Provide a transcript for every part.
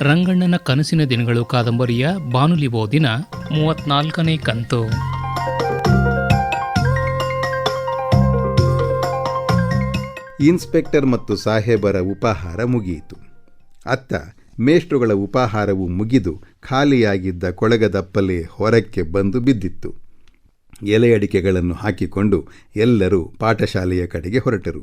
ರಂಗಣ್ಣನ ಕನಸಿನ ದಿನಗಳು ಕಾದಂಬರಿಯ ಬಾನುಲಿ ಓದಿನ ಮೂವತ್ನಾಲ್ಕನೇ ಕಂತು. ಇನ್ಸ್ಪೆಕ್ಟರ್ ಮತ್ತು ಸಾಹೇಬರ ಉಪಹಾರ ಮುಗಿಯಿತು. ಅತ್ತ ಮೇಷ್ಟ್ರುಗಳ ಉಪಾಹಾರವು ಮುಗಿದು ಖಾಲಿಯಾಗಿದ್ದ ಕೊಳಗದಪ್ಪಲೆ ಹೊರಕ್ಕೆ ಬಂದು ಬಿದ್ದಿತ್ತು. ಎಲೆಯಡಿಕೆಗಳನ್ನು ಹಾಕಿಕೊಂಡು ಎಲ್ಲರೂ ಪಾಠಶಾಲೆಯ ಕಡೆಗೆ ಹೊರಟರು.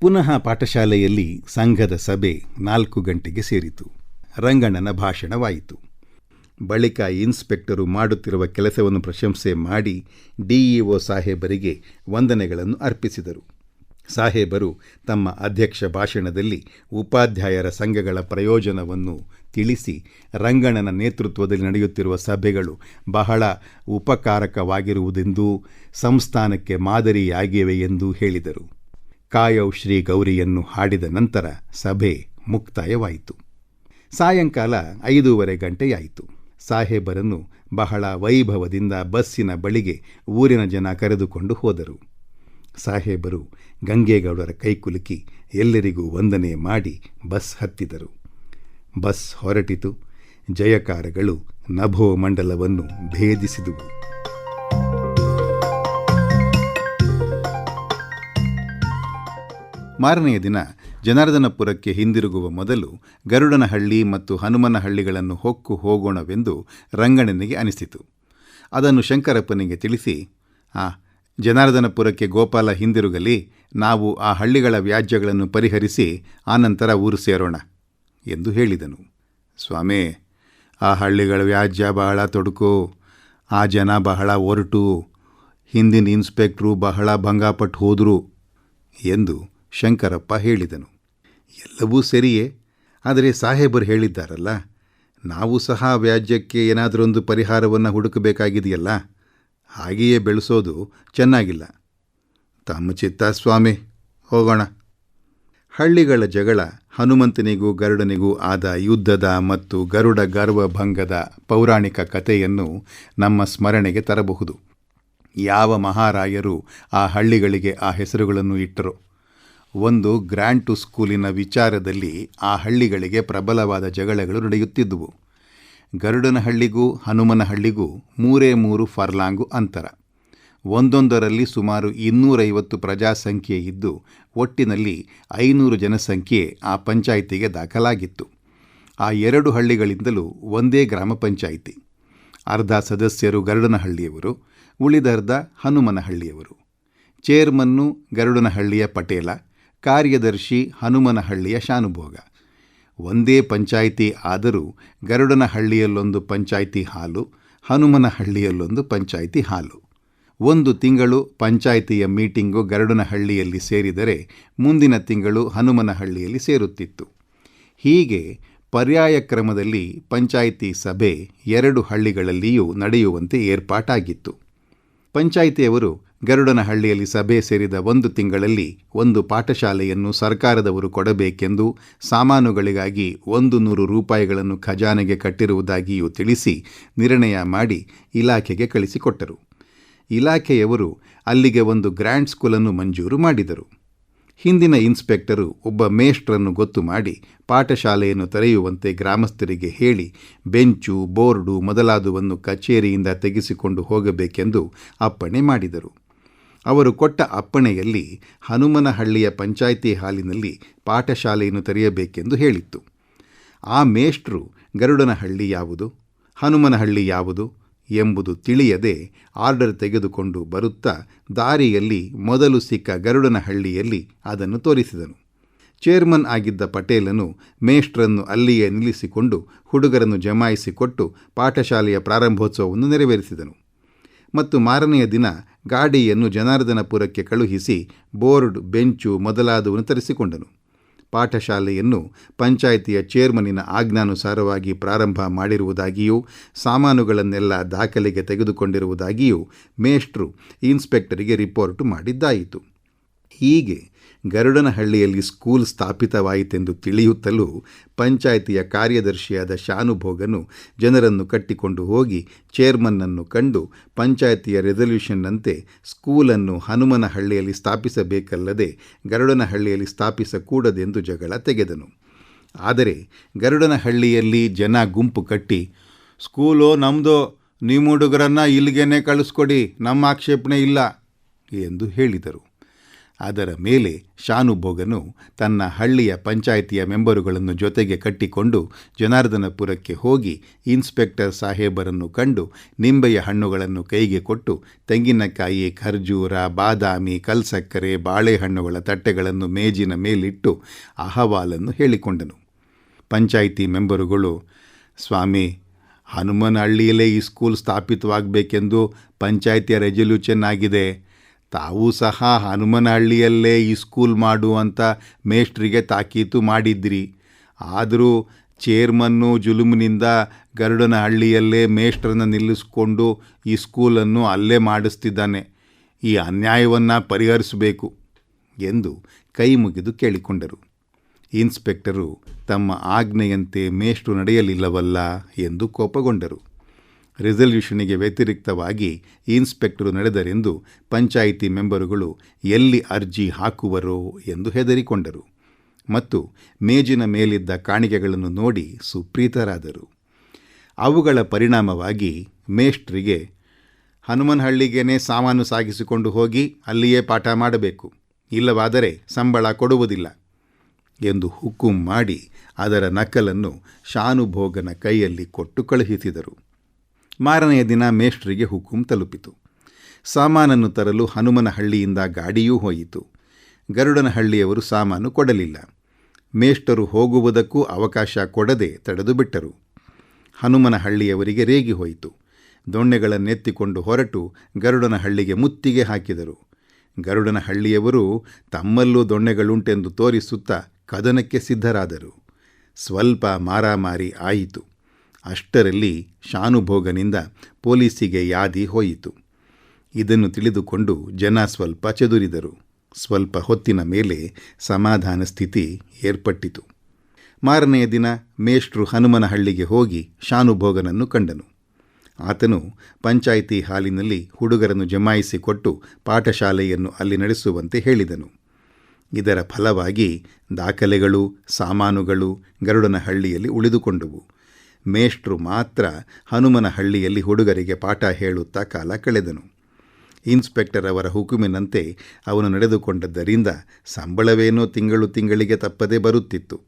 ಪುನಃ ಪಾಠಶಾಲೆಯಲ್ಲಿ ಸಂಘದ ಸಭೆ ನಾಲ್ಕು ಗಂಟೆಗೆ ಸೇರಿತು. ರಂಗಣ್ಣನ ಭಾಷಣವಾಯಿತು. ಬಳಿಕ ಇನ್ಸ್ಪೆಕ್ಟರು ಮಾಡುತ್ತಿರುವ ಕೆಲಸವನ್ನು ಪ್ರಶಂಸೆ ಮಾಡಿ ಡಿಇಒ ಸಾಹೇಬರಿಗೆ ವಂದನೆಗಳನ್ನು ಅರ್ಪಿಸಿದರು. ಸಾಹೇಬರು ತಮ್ಮ ಅಧ್ಯಕ್ಷ ಭಾಷಣದಲ್ಲಿ ಉಪಾಧ್ಯಾಯರ ಸಂಘಗಳ ಪ್ರಯೋಜನವನ್ನು ತಿಳಿಸಿ ರಂಗಣ್ಣನ ನೇತೃತ್ವದಲ್ಲಿ ನಡೆಯುತ್ತಿರುವ ಸಭೆಗಳು ಬಹಳ ಉಪಕಾರಕವಾಗಿರುವುದೆಂದೂ ಸಂಸ್ಥಾನಕ್ಕೆ ಮಾದರಿಯಾಗಿವೆ ಎಂದು ಹೇಳಿದರು. ಕಾಯೌ ಶ್ರೀ ಗೌರಿಯನ್ನು ಹಾಡಿದ ನಂತರ ಸಭೆ ಮುಕ್ತಾಯವಾಯಿತು. ಸಾಯಂಕಾಲ ಐದೂವರೆ ಗಂಟೆಯಾಯಿತು. ಸಾಹೇಬರನ್ನು ಬಹಳ ವೈಭವದಿಂದ ಬಸ್ಸಿನ ಬಳಿಗೆ ಊರಿನ ಜನ ಕರೆದುಕೊಂಡು ಹೋದರು. ಸಾಹೇಬರು ಗಂಗೇಗೌಡರ ಕೈಕುಲುಕಿ ಎಲ್ಲರಿಗೂ ವಂದನೆ ಮಾಡಿ ಬಸ್ ಹತ್ತಿದರು. ಬಸ್ ಹೊರಟಿತು. ಜಯಕಾರಗಳು ನಭೋ ಮಂಡಲವನ್ನು ಭೇದಿಸಿದುವು. ಮಾರನೆಯ ದಿನ ಜನಾರ್ದನಪುರಕ್ಕೆ ಹಿಂದಿರುಗುವ ಮೊದಲು ಗರುಡನಹಳ್ಳಿ ಮತ್ತು ಹನುಮನಹಳ್ಳಿಗಳನ್ನು ಹೊಕ್ಕು ಹೋಗೋಣವೆಂದು ರಂಗಣ್ಣನಿಗೆ ಅನಿಸಿತು. ಅದನ್ನು ಶಂಕರಪ್ಪನಿಗೆ ತಿಳಿಸಿ, ಆ, ಜನಾರ್ದನಪುರಕ್ಕೆ ಗೋಪಾಲ ಹಿಂದಿರುಗಲಿ, ನಾವು ಆ ಹಳ್ಳಿಗಳ ವ್ಯಾಜ್ಯಗಳನ್ನು ಪರಿಹರಿಸಿ ಆನಂತರ ಊರು ಸೇರೋಣ, ಎಂದು ಹೇಳಿದನು. ಸ್ವಾಮಿ, ಆ ಹಳ್ಳಿಗಳ ವ್ಯಾಜ್ಯ ಬಹಳ ತೊಡಕು, ಆ ಜನ ಬಹಳ ಒರಟು, ಹಿಂದಿನ ಇನ್ಸ್ಪೆಕ್ಟ್ರು ಬಹಳ ಭಂಗಪಟ್ಟು ಹೋದರು, ಎಂದು ಶಂಕರಪ್ಪ ಹೇಳಿದನು. ಎಲ್ಲವೂ ಸರಿಯೇ? ಆದರೆ ಸಾಹೇಬರು ಹೇಳಿದ್ದಾರಲ್ಲ, ನಾವು ಸಹ ವ್ಯಾಜ್ಯಕ್ಕೆ ಏನಾದರೊಂದು ಪರಿಹಾರವನ್ನು ಹುಡುಕಬೇಕಾಗಿದೆಯಲ್ಲ? ಹಾಗೆಯೇ ಬೆಳೆಸೋದು ಚೆನ್ನಾಗಿಲ್ಲ. ತಮ್ಮ ಚಿತ್ತ ಸ್ವಾಮಿ, ಹೋಗೋಣ. ಹಳ್ಳಿಗಳ ಜಗಳ ಹನುಮಂತನಿಗೂ ಗರುಡನಿಗೂ ಆದ ಯುದ್ಧದ ಮತ್ತು ಗರುಡ ಗರ್ವಭಂಗದ ಪೌರಾಣಿಕ ಕಥೆಯನ್ನು ನಮ್ಮ ಸ್ಮರಣೆಗೆ ತರಬಹುದು. ಯಾವ ಮಹಾರಾಯರು ಆ ಹಳ್ಳಿಗಳಿಗೆ ಆ ಹೆಸರುಗಳನ್ನು ಇಟ್ಟರು? ಒಂದು ಗ್ರ್ಯಾಂಡ್ ಟು ಸ್ಕೂಲಿನ ವಿಚಾರದಲ್ಲಿ ಆ ಹಳ್ಳಿಗಳಿಗೆ ಪ್ರಬಲವಾದ ಜಗಳಗಳು ನಡೆಯುತ್ತಿದ್ದುವು. ಗರುಡನಹಳ್ಳಿಗೂ ಹನುಮನಹಳ್ಳಿಗೂ ಮೂರೇ ಮೂರು ಫರ್ಲಾಂಗು ಅಂತರ. ಒಂದೊಂದರಲ್ಲಿ ಸುಮಾರು ಇನ್ನೂರೈವತ್ತು ಪ್ರಜಾಸಂಖ್ಯೆ ಇದ್ದು, ಒಟ್ಟಿನಲ್ಲಿ ಐನೂರು ಜನಸಂಖ್ಯೆ ಆ ಪಂಚಾಯಿತಿಗೆ ದಾಖಲಾಗಿತ್ತು. ಆ ಎರಡು ಹಳ್ಳಿಗಳಿಂದಲೂ ಒಂದೇ ಗ್ರಾಮ ಪಂಚಾಯಿತಿ. ಅರ್ಧ ಸದಸ್ಯರು ಗರುಡನಹಳ್ಳಿಯವರು ಉಳಿದರ್ಧ ಹನುಮನಹಳ್ಳಿಯವರು. ಚೇರ್ಮನ್ನು ಗರುಡನಹಳ್ಳಿಯ ಪಟೇಲ ಕಾರ್ಯದರ್ಶಿ ಹನುಮನಹಳ್ಳಿಯ ಶಾನುಭೋಗ. ಒಂದೇ ಪಂಚಾಯಿತಿ ಆದರೂ ಗರುಡನಹಳ್ಳಿಯಲ್ಲೊಂದು ಪಂಚಾಯಿತಿ ಹಾಲು, ಹನುಮನಹಳ್ಳಿಯಲ್ಲೊಂದು ಪಂಚಾಯಿತಿ ಹಾಲು. ಒಂದು ತಿಂಗಳು ಪಂಚಾಯಿತಿಯ ಮೀಟಿಂಗು ಗರುಡನಹಳ್ಳಿಯಲ್ಲಿ ಸೇರಿದರೆ ಮುಂದಿನ ತಿಂಗಳು ಹನುಮನಹಳ್ಳಿಯಲ್ಲಿ ಸೇರುತ್ತಿತ್ತು. ಹೀಗೆ ಪರ್ಯಾಯ ಕ್ರಮದಲ್ಲಿ ಪಂಚಾಯಿತಿ ಸಭೆ ಎರಡು ಹಳ್ಳಿಗಳಲ್ಲಿಯೂ ನಡೆಯುವಂತೆ ಏರ್ಪಾಟಾಗಿತ್ತು. ಪಂಚಾಯಿತಿಯವರು ಗರುಡನಹಳ್ಳಿಯಲ್ಲಿ ಸಭೆ ಸೇರಿದ ಒಂದು ತಿಂಗಳಲ್ಲಿ ಒಂದು ಪಾಠಶಾಲೆಯನ್ನು ಸರ್ಕಾರದವರು ಕೊಡಬೇಕೆಂದು ಸಾಮಾನುಗಳಿಗಾಗಿ ಒಂದು ನೂರು ರೂಪಾಯಿಗಳನ್ನು ಖಜಾನೆಗೆ ಕಟ್ಟಿರುವುದಾಗಿಯೂ ತಿಳಿಸಿ ನಿರ್ಣಯ ಮಾಡಿ ಇಲಾಖೆಗೆ ಕಳಿಸಿಕೊಟ್ಟರು. ಇಲಾಖೆಯವರು ಅಲ್ಲಿಗೆ ಒಂದು ಗ್ರ್ಯಾಂಡ್ ಸ್ಕೂಲನ್ನು ಮಂಜೂರು ಮಾಡಿದರು. ಹಿಂದಿನ ಇನ್ಸ್ಪೆಕ್ಟರು ಒಬ್ಬ ಮೇಷ್ಟ್ರನ್ನು ಗೊತ್ತು ಮಾಡಿ ಪಾಠಶಾಲೆಯನ್ನು ತೆರೆಯುವಂತೆ ಗ್ರಾಮಸ್ಥರಿಗೆ ಹೇಳಿ ಬೆಂಚು, ಬೋರ್ಡು ಮೊದಲಾದುವನ್ನು ಕಚೇರಿಯಿಂದ ತೆಗೆಸಿಕೊಂಡು ಹೋಗಬೇಕೆಂದು ಅಪ್ಪಣೆ ಮಾಡಿದರು. ಅವರು ಕೊಟ್ಟ ಅಪ್ಪಣೆಯಲ್ಲಿ ಹನುಮನಹಳ್ಳಿಯ ಪಂಚಾಯಿತಿ ಹಾಲಿನಲ್ಲಿ ಪಾಠಶಾಲೆಯನ್ನು ತೆರೆಯಬೇಕೆಂದು ಹೇಳಿತ್ತು. ಆ ಮೇಷ್ಟ್ರು ಗರುಡನಹಳ್ಳಿ ಯಾವುದು, ಹನುಮನಹಳ್ಳಿ ಯಾವುದು ಎಂಬುದು ತಿಳಿಯದೆ ಆರ್ಡರ್ ತೆಗೆದುಕೊಂಡು ಬರುತ್ತಾ ದಾರಿಯಲ್ಲಿ ಮೊದಲು ಸಿಕ್ಕ ಗರುಡನಹಳ್ಳಿಯಲ್ಲಿ ಅದನ್ನು ತೋರಿಸಿದನು. ಚೇರ್ಮನ್ ಆಗಿದ್ದ ಪಟೇಲನು ಮೇಷ್ಟ್ರನ್ನು ಅಲ್ಲಿಯೇ ನಿಲ್ಲಿಸಿಕೊಂಡು ಹುಡುಗರನ್ನು ಜಮಾಯಿಸಿಕೊಟ್ಟು ಪಾಠಶಾಲೆಯ ಪ್ರಾರಂಭೋತ್ಸವವನ್ನು ನೆರವೇರಿಸಿದನು. ಮತ್ತು ಮಾರನೆಯ ದಿನ ಗಾಡಿಯನ್ನು ಜನಾರ್ದನಪುರಕ್ಕೆ ಕಳುಹಿಸಿ ಬೋರ್ಡ್, ಬೆಂಚು ಮೊದಲಾದವನ್ನು ತರಿಸಿಕೊಂಡನು. ಪಾಠಶಾಲೆಯನ್ನು ಪಂಚಾಯಿತಿಯ ಚೇರ್ಮನಿನ ಆಜ್ಞಾನುಸಾರವಾಗಿ ಪ್ರಾರಂಭ ಮಾಡಿರುವುದಾಗಿಯೂ, ಸಾಮಾನುಗಳನ್ನೆಲ್ಲ ದಾಖಲೆಗೆ ತೆಗೆದುಕೊಂಡಿರುವುದಾಗಿಯೂ ಮೇಷ್ಟ್ರು ಇನ್ಸ್ಪೆಕ್ಟರಿಗೆ ರಿಪೋರ್ಟ್ ಮಾಡಿದ್ದಾಯಿತು. ಹೀಗೆ ಗರುಡನಹಳ್ಳಿಯಲ್ಲಿ ಸ್ಕೂಲ್ ಸ್ಥಾಪಿತವಾಯಿತೆಂದು ತಿಳಿಯುತ್ತಲೂ ಪಂಚಾಯಿತಿಯ ಕಾರ್ಯದರ್ಶಿಯಾದ ಶಾನುಭೋಗನು ಜನರನ್ನು ಕಟ್ಟಿಕೊಂಡು ಹೋಗಿ ಚೇರ್ಮನ್ನನ್ನು ಕಂಡು ಪಂಚಾಯಿತಿಯ ರೆಸಲ್ಯೂಷನ್ನಂತೆ ಸ್ಕೂಲನ್ನು ಹನುಮನಹಳ್ಳಿಯಲ್ಲಿ ಸ್ಥಾಪಿಸಬೇಕಲ್ಲದೆ ಗರುಡನಹಳ್ಳಿಯಲ್ಲಿ ಸ್ಥಾಪಿಸಕೂಡದೆಂದು ಜಗಳ ತೆಗೆದನು. ಆದರೆ ಗರುಡನಹಳ್ಳಿಯಲ್ಲಿ ಜನ ಗುಂಪು ಕಟ್ಟಿ, ಸ್ಕೂಲು ನಮ್ಮದು ನಿಮ್ಮ ಹುಡುಗರನ್ನು ಇಲ್ಲಿಗೇನೆ ಕಳಿಸ್ಕೊಡಿ, ನಮ್ಮ ಆಕ್ಷೇಪಣೆ ಇಲ್ಲ ಎಂದು ಹೇಳಿದರು. ಅದರ ಮೇಲೆ ಶಾನುಭೋಗನು ತನ್ನ ಹಳ್ಳಿಯ ಪಂಚಾಯಿತಿಯ ಮೆಂಬರುಗಳನ್ನು ಜೊತೆಗೆ ಕಟ್ಟಿಕೊಂಡು ಜನಾರ್ದನಪುರಕ್ಕೆ ಹೋಗಿ ಇನ್ಸ್ಪೆಕ್ಟರ್ ಸಾಹೇಬರನ್ನು ಕಂಡು ನಿಂಬೆಯ ಹಣ್ಣುಗಳನ್ನು ಕೈಗೆ ಕೊಟ್ಟು ತೆಂಗಿನಕಾಯಿ, ಖರ್ಜೂರ, ಬಾದಾಮಿ, ಕಲ್ಸಕ್ಕರೆ, ಬಾಳೆಹಣ್ಣುಗಳ ತಟ್ಟೆಗಳನ್ನು ಮೇಜಿನ ಮೇಲಿಟ್ಟು ಅಹವಾಲನ್ನು ಹೇಳಿಕೊಂಡನು. ಪಂಚಾಯಿತಿ ಮೆಂಬರುಗಳು, ಸ್ವಾಮಿ, ಹನುಮನಹಳ್ಳಿಯಲ್ಲೇ ಈ ಸ್ಕೂಲ್ ಸ್ಥಾಪಿತವಾಗಬೇಕೆಂದು ಪಂಚಾಯಿತಿಯ ರೆಸಲ್ಯೂಷನ್ ಆಗಿದೆ. ತಾವೂ ಸಹ ಹನುಮನಹಳ್ಳಿಯಲ್ಲೇ ಈ ಸ್ಕೂಲ್ ಮಾಡು ಅಂತ ಮೇಷ್ಟ್ರಿಗೆ ತಾಕೀತು ಮಾಡಿದ್ರಿ. ಆದರೂ ಚೇರ್ಮನ್ನು ಜುಲುಮಿನಿಂದ ಗರುಡನಹಳ್ಳಿಯಲ್ಲೇ ಮೇಷ್ಟ್ರನ್ನು ನಿಲ್ಲಿಸ್ಕೊಂಡು ಈ ಸ್ಕೂಲನ್ನು ಅಲ್ಲೇ ಮಾಡಿಸ್ತಿದ್ದಾನೆ. ಈ ಅನ್ಯಾಯವನ್ನು ಪರಿಹರಿಸಬೇಕು ಎಂದು ಕೈ ಮುಗಿದು ಕೇಳಿಕೊಂಡರು. ಇನ್ಸ್ಪೆಕ್ಟರು ತಮ್ಮ ಆಜ್ಞೆಯಂತೆ ಮೇಷ್ಟ್ರು ನಡೆಯಲಿಲ್ಲವಲ್ಲ ಎಂದು ಕೋಪಗೊಂಡರು. ರೆಸಲ್ಯೂಷನಿಗೆ ವ್ಯತಿರಿಕ್ತವಾಗಿ ಇನ್ಸ್ಪೆಕ್ಟರು ನಡೆದರೆಂದು ಪಂಚಾಯಿತಿ ಮೆಂಬರುಗಳು ಎಲ್ಲಿ ಅರ್ಜಿ ಹಾಕುವರೋ ಎಂದು ಹೆದರಿಕೊಂಡರು ಮತ್ತು ಮೇಜಿನ ಮೇಲಿದ್ದ ಕಾಣಿಕೆಗಳನ್ನು ನೋಡಿ ಸುಪ್ರೀತರಾದರು. ಅವುಗಳ ಪರಿಣಾಮವಾಗಿ ಮೇಷ್ಟ್ರಿಗೆ ಹನುಮನಹಳ್ಳಿಗೇನೆ ಸಾಮಾನು ಸಾಗಿಸಿಕೊಂಡು ಹೋಗಿ ಅಲ್ಲಿಯೇ ಪಾಠ ಮಾಡಬೇಕು, ಇಲ್ಲವಾದರೆ ಸಂಬಳ ಕೊಡುವುದಿಲ್ಲ ಎಂದು ಹುಕುಂ ಮಾಡಿ ಅದರ ನಕಲನ್ನು ಶಾನುಭೋಗನ ಕೈಯಲ್ಲಿ ಕೊಟ್ಟು ಕಳುಹಿಸಿದರು. ಮಾರನೆಯ ದಿನ ಮೇಷ್ಟ್ರಿಗೆ ಹುಕುಂ ತಲುಪಿತು. ಸಾಮಾನನ್ನು ತರಲು ಹನುಮನಹಳ್ಳಿಯಿಂದ ಗಾಡಿಯೂ ಹೋಯಿತು. ಗರುಡನಹಳ್ಳಿಯವರು ಸಾಮಾನು ಕೊಡಲಿಲ್ಲ. ಮೇಷ್ಟರು ಹೋಗುವುದಕ್ಕೂ ಅವಕಾಶ ಕೊಡದೆ ತಡೆದುಬಿಟ್ಟರು ಹನುಮನಹಳ್ಳಿಯವರಿಗೆ ರೇಗಿ ಹೋಯಿತು. ದೊಣ್ಣೆಗಳನ್ನೆತ್ತಿಕೊಂಡು ಹೊರಟು ಗರುಡನಹಳ್ಳಿಗೆ ಮುತ್ತಿಗೆ ಹಾಕಿದರು. ಗರುಡನಹಳ್ಳಿಯವರು ತಮ್ಮಲ್ಲೂ ದೊಣ್ಣೆಗಳುಂಟೆಂದು ತೋರಿಸುತ್ತಾ ಕದನಕ್ಕೆ ಸಿದ್ಧರಾದರು. ಸ್ವಲ್ಪ ಮಾರಾಮಾರಿ ಆಯಿತು. ಅಷ್ಟರಲ್ಲಿ ಶಾನುಭೋಗನಿಂದ ಪೊಲೀಸಿಗೆ ಯಾದಿ ಹೋಯಿತು. ಇದನ್ನು ತಿಳಿದುಕೊಂಡು ಜನ ಸ್ವಲ್ಪ ಚದುರಿದರು. ಸ್ವಲ್ಪ ಹೊತ್ತಿನ ಮೇಲೆ ಸಮಾಧಾನ ಸ್ಥಿತಿ ಏರ್ಪಟ್ಟಿತು. ಮಾರನೆಯ ದಿನ ಮೇಷ್ಟ್ರು ಹನುಮನಹಳ್ಳಿಗೆ ಹೋಗಿ ಶಾನುಭೋಗನನ್ನು ಕಂಡನು. ಆತನು ಪಂಚಾಯಿತಿ ಹಾಲಿನಲ್ಲಿ ಹುಡುಗರನ್ನು ಜಮಾಯಿಸಿಕೊಟ್ಟು ಪಾಠಶಾಲೆಯನ್ನು ಅಲ್ಲಿ ನಡೆಸುವಂತೆ ಹೇಳಿದನು. ಇದರ ಫಲವಾಗಿ ದಾಖಲೆಗಳು, ಸಾಮಾನುಗಳು ಗರುಡನಹಳ್ಳಿಯಲ್ಲಿ ಉಳಿದುಕೊಂಡವು. ಮೇಷ್ಟ್ರು ಮಾತ್ರ ಹನುಮನಹಳ್ಳಿಯಲ್ಲಿ ಹುಡುಗರಿಗೆ ಪಾಠ ಹೇಳುತ್ತಾ ಕಾಲ ಕಳೆದನು. ಇನ್ಸ್ಪೆಕ್ಟರ್ ಅವರ ಹುಕುಮಿನಂತೆ ಅವನು ನಡೆದುಕೊಂಡದ್ದರಿಂದ ಸಂಬಳವೇನೋ ತಿಂಗಳು ತಿಂಗಳಿಗೆ ತಪ್ಪದೇ ಬರುತ್ತಿತ್ತು.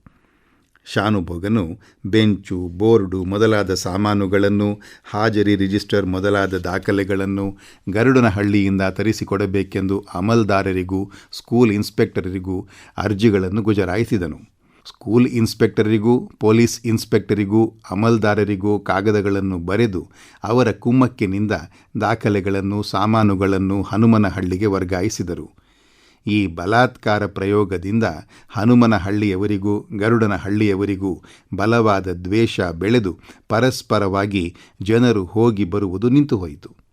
ಶಾನುಭೋಗನು, ಬೆಂಚು, ಬೋರ್ಡು ಮೊದಲಾದ ಸಾಮಾನುಗಳನ್ನು, ಹಾಜರಿ ರಿಜಿಸ್ಟರ್ ಮೊದಲಾದ ದಾಖಲೆಗಳನ್ನು ಗರುಡನಹಳ್ಳಿಯಿಂದ ತರಿಸಿಕೊಡಬೇಕೆಂದು ಅಮಲ್ದಾರರಿಗೂ, ಸ್ಕೂಲ್ ಇನ್ಸ್ಪೆಕ್ಟರರಿಗೂ ಅರ್ಜಿಗಳನ್ನು ಗುಜರಾಯಿಸಿದನು. ಸ್ಕೂಲ್ ಇನ್ಸ್ಪೆಕ್ಟರಿಗೂ, ಪೊಲೀಸ್ ಇನ್ಸ್ಪೆಕ್ಟರಿಗೂ, ಅಮಲ್ದಾರರಿಗೂ ಕಾಗದಗಳನ್ನು ಬರೆದು ಅವರ ಕುಮ್ಮಕ್ಕಿನಿಂದ ದಾಖಲೆಗಳನ್ನು, ಸಾಮಾನುಗಳನ್ನು ಹನುಮನಹಳ್ಳಿಗೆ ವರ್ಗಾಯಿಸಿದರು. ಈ ಬಲಾತ್ಕಾರ ಪ್ರಯೋಗದಿಂದ ಹನುಮನಹಳ್ಳಿಯವರಿಗೂ, ಗರುಡನಹಳ್ಳಿಯವರಿಗೂ ಬಲವಾದ ದ್ವೇಷ ಬೆಳೆದು ಪರಸ್ಪರವಾಗಿ ಜನರು ಹೋಗಿ ಬರುವುದು ನಿಂತುಹೋಯಿತು.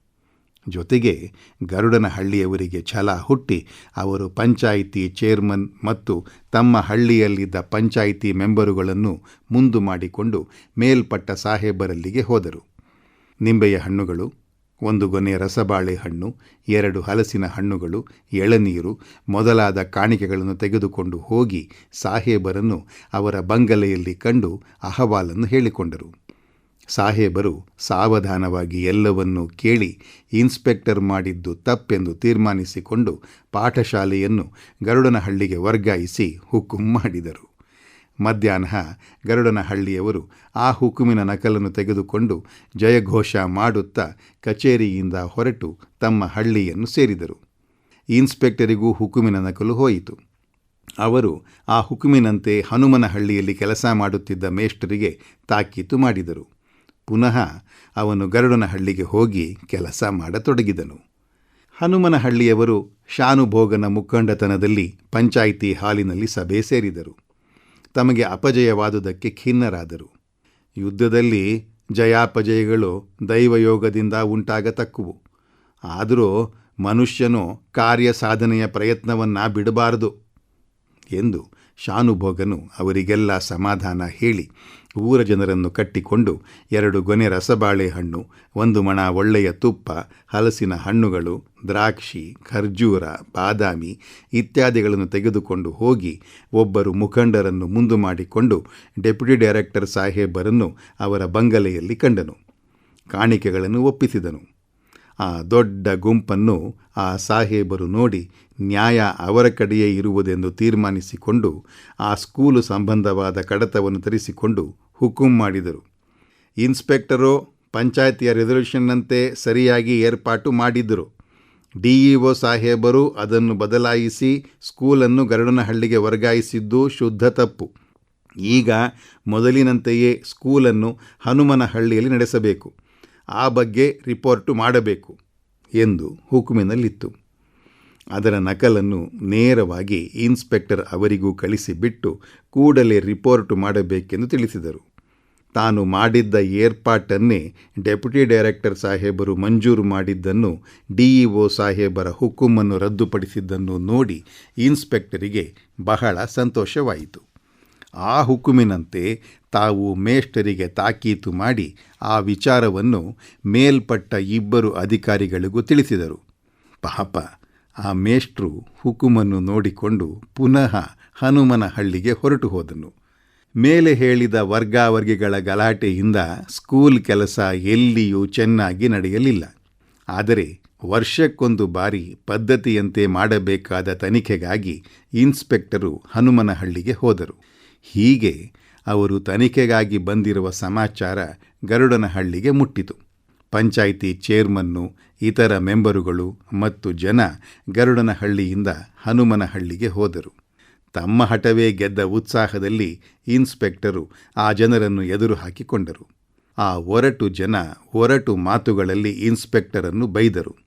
ಜೊತೆಗೆ ಗರುಡನಹಳ್ಳಿಯವರಿಗೆ ಛಲ ಹುಟ್ಟಿ ಅವರು ಪಂಚಾಯಿತಿ ಚೇರ್ಮನ್ ಮತ್ತು ತಮ್ಮ ಹಳ್ಳಿಯಲ್ಲಿದ್ದ ಪಂಚಾಯಿತಿ ಮೆಂಬರುಗಳನ್ನು ಮುಂದು ಮಾಡಿಕೊಂಡು ಮೇಲ್ಪಟ್ಟ ಸಾಹೇಬರಲ್ಲಿಗೆ ಹೋದರು. ನಿಂಬೆಯ ಹಣ್ಣುಗಳು, ಒಂದು ಗೊನೆ ರಸಬಾಳೆ ಹಣ್ಣು, ಎರಡು ಹಲಸಿನ ಹಣ್ಣುಗಳು, ಎಳನೀರು ಮೊದಲಾದ ಕಾಣಿಕೆಗಳನ್ನು ತೆಗೆದುಕೊಂಡು ಹೋಗಿ ಸಾಹೇಬರನ್ನು ಅವರ ಬಂಗಲೆಯಲ್ಲಿ ಕಂಡು ಅಹವಾಲನ್ನು ಹೇಳಿಕೊಂಡರು. ಸಾಹೇಬರು ಸಾವಧಾನವಾಗಿ ಎಲ್ಲವನ್ನೂ ಕೇಳಿ ಇನ್ಸ್ಪೆಕ್ಟರ್ ಮಾಡಿದ್ದು ತಪ್ಪೆಂದು ತೀರ್ಮಾನಿಸಿಕೊಂಡು ಪಾಠಶಾಲೆಯನ್ನು ಗರುಡನಹಳ್ಳಿಗೆ ವರ್ಗಾಯಿಸಿ ಹುಕುಂ ಮಾಡಿದರು. ಮಧ್ಯಾಹ್ನ ಗರುಡನಹಳ್ಳಿಯವರು ಆ ಹುಕುಮಿನ ನಕಲನ್ನು ತೆಗೆದುಕೊಂಡು ಜಯಘೋಷ ಮಾಡುತ್ತಾ ಕಚೇರಿಯಿಂದ ಹೊರಟು ತಮ್ಮ ಹಳ್ಳಿಯನ್ನು ಸೇರಿದರು. ಇನ್ಸ್ಪೆಕ್ಟರಿಗೂ ಹುಕುಮಿನ ನಕಲು ಹೋಯಿತು. ಅವರು ಆ ಹುಕುಮಿನಂತೆ ಹನುಮನಹಳ್ಳಿಯಲ್ಲಿ ಕೆಲಸ ಮಾಡುತ್ತಿದ್ದ ಮೇಷ್ಟರಿಗೆ ತಾಕೀತು ಮಾಡಿದರು. ಪುನಃ ಅವನು ಗರುಡನಹಳ್ಳಿಗೆ ಹೋಗಿ ಕೆಲಸ ಮಾಡತೊಡಗಿದನು. ಹನುಮನಹಳ್ಳಿಯವರು ಶಾನುಭೋಗನ ಮುಖಂಡತನದಲ್ಲಿ ಪಂಚಾಯಿತಿ ಹಾಲಿನಲ್ಲಿ ಸಭೆ ಸೇರಿದರು. ತಮಗೆ ಅಪಜಯವಾದುದಕ್ಕೆ ಖಿನ್ನರಾದರು. ಯುದ್ಧದಲ್ಲಿ ಜಯಾಪಜಯಗಳು ದೈವಯೋಗದಿಂದ ಉಂಟಾಗತಕ್ಕುವು. ಆದರೂ ಮನುಷ್ಯನು ಕಾರ್ಯ ಸಾಧನೆಯ ಪ್ರಯತ್ನವನ್ನ ಬಿಡಬಾರದು ಎಂದು ಶಾನುಭೋಗನು ಅವರಿಗೆಲ್ಲ ಸಮಾಧಾನ ಹೇಳಿ ಊರ ಜನರನ್ನು ಕಟ್ಟಿಕೊಂಡು ಎರಡು ಗೊನೆ ರಸಬಾಳೆ ಹಣ್ಣು ಒಂದು ಮಣ ಒಳ್ಳೆಯ ತುಪ್ಪ, ಹಲಸಿನ ಹಣ್ಣುಗಳು, ದ್ರಾಕ್ಷಿ, ಖರ್ಜೂರ, ಬಾದಾಮಿ ಇತ್ಯಾದಿಗಳನ್ನು ತೆಗೆದುಕೊಂಡು ಹೋಗಿ ಒಬ್ಬರು ಮುಖಂಡರನ್ನು ಮುಂದು ಮಾಡಿಕೊಂಡು ಡೆಪ್ಯೂಟಿ ಡೈರೆಕ್ಟರ್ ಸಾಹೇಬರನ್ನು ಅವರ ಬಂಗಲೆಯಲ್ಲಿ ಕಂಡನು. ಕಾಣಿಕೆಗಳನ್ನು ಒಪ್ಪಿಸಿದನು. ಆ ದೊಡ್ಡ ಗುಂಪನ್ನು ಆ ಸಾಹೇಬರು ನೋಡಿ ನ್ಯಾಯ ಅವರ ಕಡೆಯೇ ಇರುವುದೆಂದು ತೀರ್ಮಾನಿಸಿಕೊಂಡು ಆ ಸ್ಕೂಲು ಸಂಬಂಧವಾದ ಕಡತವನ್ನು ತರಿಸಿಕೊಂಡು ಹುಕುಂ ಮಾಡಿದರು. ಇನ್ಸ್ಪೆಕ್ಟರು, ಪಂಚಾಯತಿಯ ರೆಸಲ್ಯೂಷನ್ನಂತೆ ಸರಿಯಾಗಿ ಏರ್ಪಾಟು ಮಾಡಿದ್ದರು. ಡಿಇಒ ಸಾಹೇಬರು ಅದನ್ನು ಬದಲಾಯಿಸಿ ಸ್ಕೂಲನ್ನು ಗರಡನಹಳ್ಳಿಗೆ ವರ್ಗಾಯಿಸಿದ್ದು ಶುದ್ಧ ತಪ್ಪು. ಈಗ ಮೊದಲಿನಂತೆಯೇ ಸ್ಕೂಲನ್ನು ಹನುಮನಹಳ್ಳಿಯಲ್ಲಿ ನಡೆಸಬೇಕು. ಆ ಬಗ್ಗೆ ರಿಪೋರ್ಟು ಮಾಡಬೇಕು ಎಂದು ಹುಕುಮಿನಲ್ಲಿತ್ತು. ಅದರ ನಕಲನ್ನು ನೇರವಾಗಿ ಇನ್ಸ್ಪೆಕ್ಟರ್ ಅವರಿಗೂ ಕಳಿಸಿಬಿಟ್ಟು ಕೂಡಲೇ ರಿಪೋರ್ಟ್ ಮಾಡಬೇಕೆಂದು ತಿಳಿಸಿದರು. ತಾನು ಮಾಡಿದ್ದ ಏರ್ಪಾಟನ್ನೇ ಡೆಪ್ಯುಟಿ ಡೈರೆಕ್ಟರ್ ಸಾಹೇಬರು ಮಂಜೂರು ಮಾಡಿದ್ದನ್ನು ಡಿಇಒ ಸಾಹೇಬರ ಹುಕುಮನ್ನು ರದ್ದುಪಡಿಸಿದ್ದನ್ನು ನೋಡಿ ಇನ್ಸ್ಪೆಕ್ಟರಿಗೆ ಬಹಳ ಸಂತೋಷವಾಯಿತು. ಆ ಹುಕುಮಿನಂತೆ ತಾವು ಮೇಷ್ಟರಿಗೆ ತಾಕೀತು ಮಾಡಿ ಆ ವಿಚಾರವನ್ನು ಮೇಲ್ಪಟ್ಟ ಇಬ್ಬರು ಅಧಿಕಾರಿಗಳಿಗೂ ತಿಳಿಸಿದರು. ಪಾಪ, ಆ ಮೇಷ್ಟ್ರು ಹುಕುಮನ್ನು ನೋಡಿಕೊಂಡು ಪುನಃ ಹನುಮನ ಹಳ್ಳಿಗೆ ಹೊರಟು ಹೋದನು. ಮೇಲೆ ಹೇಳಿದ ವರ್ಗಾವರ್ಗಿಗಳ ಗಲಾಟೆಯಿಂದ ಸ್ಕೂಲ್ ಕೆಲಸ ಎಲ್ಲಿಯೂ ಚೆನ್ನಾಗಿ ನಡೆಯಲಿಲ್ಲ. ಆದರೆ ವರ್ಷಕ್ಕೊಂದು ಬಾರಿ ಪದ್ಧತಿಯಂತೆ ಮಾಡಬೇಕಾದ ತನಿಖೆಗಾಗಿ ಇನ್ಸ್ಪೆಕ್ಟರು ಹನುಮನಹಳ್ಳಿಗೆ ಹೋದರು. ಹೀಗೆ ಅವರು ತನಿಖೆಗಾಗಿ ಬಂದಿರುವ ಸಮಾಚಾರ ಗರುಡನಹಳ್ಳಿಗೆ ಮುಟ್ಟಿತು. ಪಂಚಾಯಿತಿ ಚೇರ್ಮನ್ನು, ಇತರ ಮೆಂಬರುಗಳು ಮತ್ತು ಜನ ಗರುಡನಹಳ್ಳಿಯಿಂದ ಹನುಮನಹಳ್ಳಿಗೆ ಹೋದರು. ತಮ್ಮ ಹಠವೇ ಗೆದ್ದ ಉತ್ಸಾಹದಲ್ಲಿ ಇನ್ಸ್ಪೆಕ್ಟರು ಆ ಜನರನ್ನು ಎದುರು ಹಾಕಿಕೊಂಡರು. ಆ ಒರಟು ಜನ ಒರಟು ಮಾತುಗಳಲ್ಲಿ ಇನ್ಸ್ಪೆಕ್ಟರನ್ನು ಬೈದರು.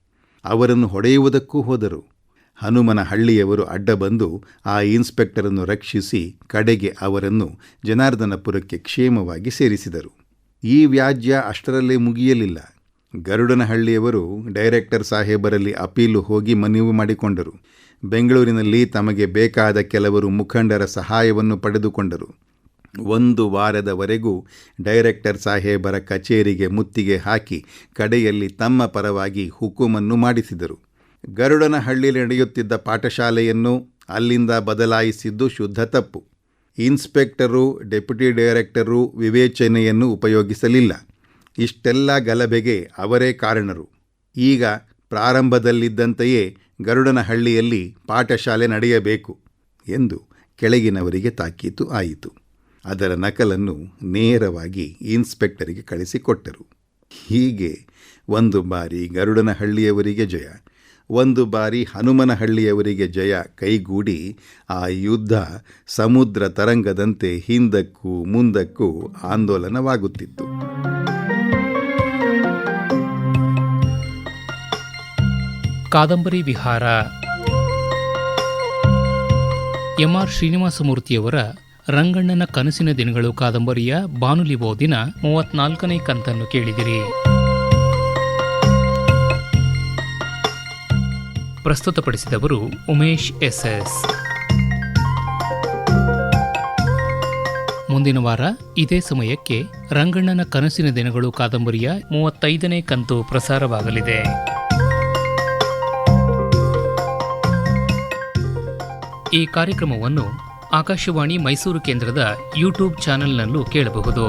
ಅವರನ್ನು ಹೊಡೆಯುವುದಕ್ಕೂ ಹೋದರು. ಹನುಮನ ಹಳ್ಳಿಯವರು ಅಡ್ಡ ಬಂದು ಆ ಇನ್ಸ್ಪೆಕ್ಟರನ್ನು ರಕ್ಷಿಸಿ ಕಡೆಗೆ ಅವರನ್ನು ಜನಾರ್ದನಪುರಕ್ಕೆ ಕ್ಷೇಮವಾಗಿ ಸೇರಿಸಿದರು. ಈ ವ್ಯಾಜ್ಯ ಅಷ್ಟರಲ್ಲೇ ಮುಗಿಯಲಿಲ್ಲ. ಗರುಡನಹಳ್ಳಿಯವರು ಡೈರೆಕ್ಟರ್ ಸಾಹೇಬರಲ್ಲಿ ಅಪೀಲು ಹೋಗಿ ಮನವಿ ಮಾಡಿಕೊಂಡರು. ಬೆಂಗಳೂರಿನಲ್ಲಿ ತಮಗೆ ಬೇಕಾದ ಕೆಲವರು ಮುಖಂಡರ ಸಹಾಯವನ್ನು ಪಡೆದುಕೊಂಡರು. ಒಂದು ವಾರದವರೆಗೂ ಡೈರೆಕ್ಟರ್ ಸಾಹೇಬರ ಕಚೇರಿಗೆ ಮುತ್ತಿಗೆ ಹಾಕಿ ಕಡೆಯಲ್ಲಿ ತಮ್ಮ ಪರವಾಗಿ ಹುಕುಮನ್ನು ಮಾಡಿಸಿದರು. ಗರುಡನಹಳ್ಳಿಯಲ್ಲಿ ನಡೆಯುತ್ತಿದ್ದ ಪಾಠಶಾಲೆಯನ್ನು ಅಲ್ಲಿಂದ ಬದಲಾಯಿಸಿದ್ದು ಶುದ್ಧ ತಪ್ಪು. ಇನ್ಸ್ಪೆಕ್ಟರು, ಡೆಪ್ಯುಟಿ ಡೈರೆಕ್ಟರು ವಿವೇಚನೆಯನ್ನು ಉಪಯೋಗಿಸಲಿಲ್ಲ. ಇಷ್ಟೆಲ್ಲ ಗಲಭೆಗೆ ಅವರೇ ಕಾರಣರು. ಈಗ ಪ್ರಾರಂಭದಲ್ಲಿದ್ದಂತೆಯೇ ಗರುಡನಹಳ್ಳಿಯಲ್ಲಿ ಪಾಠಶಾಲೆ ನಡೆಯಬೇಕು ಎಂದು ಕೆಳಗಿನವರಿಗೆ ತಾಕೀತು ಆಯಿತು. ಅದರ ನಕಲನ್ನು ನೇರವಾಗಿ ಇನ್ಸ್ಪೆಕ್ಟರಿಗೆ ಕಳಿಸಿಕೊಟ್ಟರು. ಹೀಗೆ ಒಂದು ಬಾರಿ ಗರುಡನಹಳ್ಳಿಯವರಿಗೆ ಜಯ. ಒಂದು ಬಾರಿ ಹನುಮನಹಳ್ಳಿಯವರಿಗೆ ಜಯ ಕೈಗೂಡಿ ಆ ಯುದ್ಧ ಸಮುದ್ರ ತರಂಗದಂತೆ ಹಿಂದಕ್ಕೂ ಮುಂದಕ್ಕೂ ಆಂದೋಲನವಾಗುತ್ತಿತ್ತು. ಕಾದಂಬರಿ ವಿಹಾರ. ಎಂಆರ್ ಶ್ರೀನಿವಾಸಮೂರ್ತಿಯವರ ರಂಗಣ್ಣನ ಕನಸಿನ ದಿನಗಳು ಕಾದಂಬರಿಯ ಬಾನುಲಿ ಓದಿನ ಮೂವತ್ನಾಲ್ಕನೇ ಕಂತನ್ನು ಕೇಳಿದಿರಿ. ಪ್ರಸ್ತುತಪಡಿಸಿದವರು ಉಮೇಶ್ ಎಸ್ಎಸ್. ಮುಂದಿನ ವಾರ ಇದೇ ಸಮಯಕ್ಕೆ ರಂಗಣ್ಣನ ಕನಸಿನ ದಿನಗಳು ಕಾದಂಬರಿಯ ಮೂವತ್ತೈದನೇ ಕಂತು ಪ್ರಸಾರವಾಗಲಿದೆ. ಈ ಕಾರ್ಯಕ್ರಮವನ್ನು ಆಕಾಶವಾಣಿ ಮೈಸೂರು ಕೇಂದ್ರದ ಯೂಟ್ಯೂಬ್ ಚಾನೆಲ್ನಲ್ಲೂ ಕೇಳಬಹುದು.